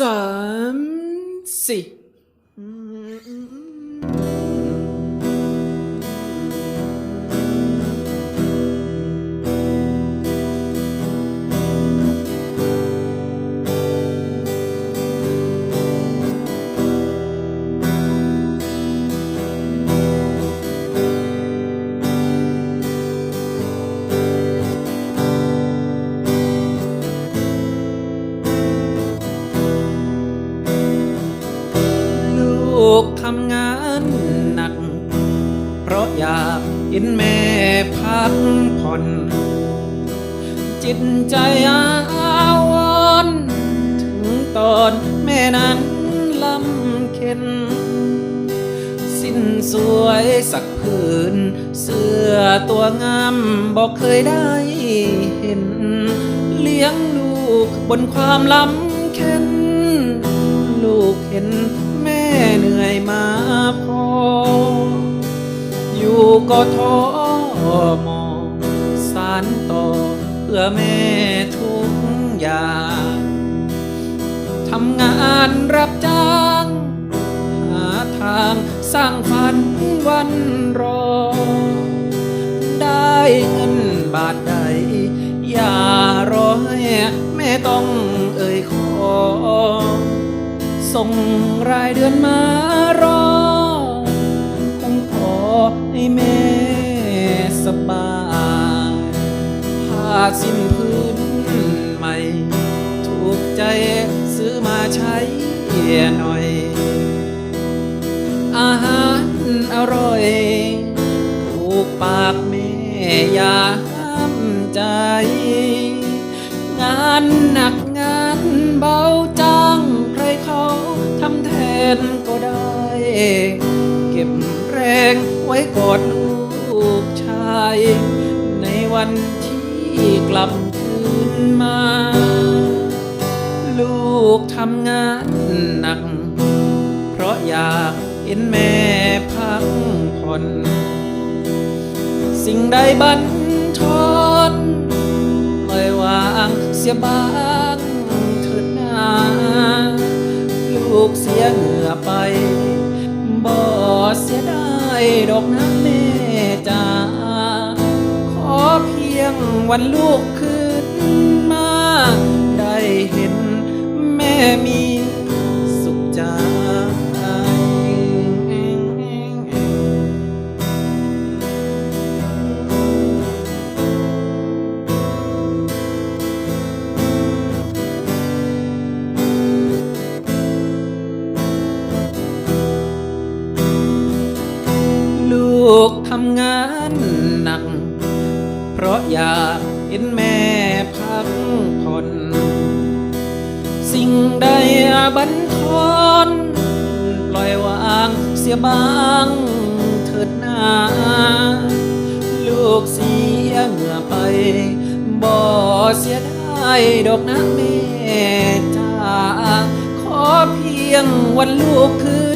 สา กทำงานหนัก เพราะอยากเห็นแม่พักผ่อน จิตใจอาวรถึงตอนแม่นั้นลำเค็น สิ้นสวยสักผืน เสื้อตัวงามบอกเคยได้เห็น เลี้ยงลูกบนความลำเค็น ลูกเห็น เหนื่อยมาพอ อยู่ก็ท้อมองสารต่อเพื่อแม่ทุกอย่างทำงานรับจ้าง หาทางสร้างฝันวันรอ ได้เงินบาทใด อย่ารอให้แม่ต้องเอ่ยขอ ส่งรายเดือนมารอ คงพอให้แม่สบายผ้าสิ้นพื้นใหม่ ถูกใจซื้อมาใช้หน่อย อาหารอร่อยถูกปากแม่อย่าห้ามใจ งานหนักงานเบาใคร เขาทำแทนก็ได้ เก็บแรงไว้กอดลูกชาย ในวันที่กลับคืนมา ลูกทำงานหนัก เพราะอยากเห็นแม่พักผ่อนสิ่งใดบันทอนปล่อยวางเสียบ้างเถิดนา กเสียเหงื่อไป บ่เสียได้ดอกนะแม่จ๋าขอเพียงวันลูกคืนมา ได้เห็นแม่มีำงานหนัก เพราะอยากเห็นแม่พักผ่อน สิ่งใดบันทอนปล่อยวางเสียบ้างเถิดนาลูกเสียเหงื่อไป บ่เสียได้ดอกนะแม่จ้าขอเพียงวันลูกคืน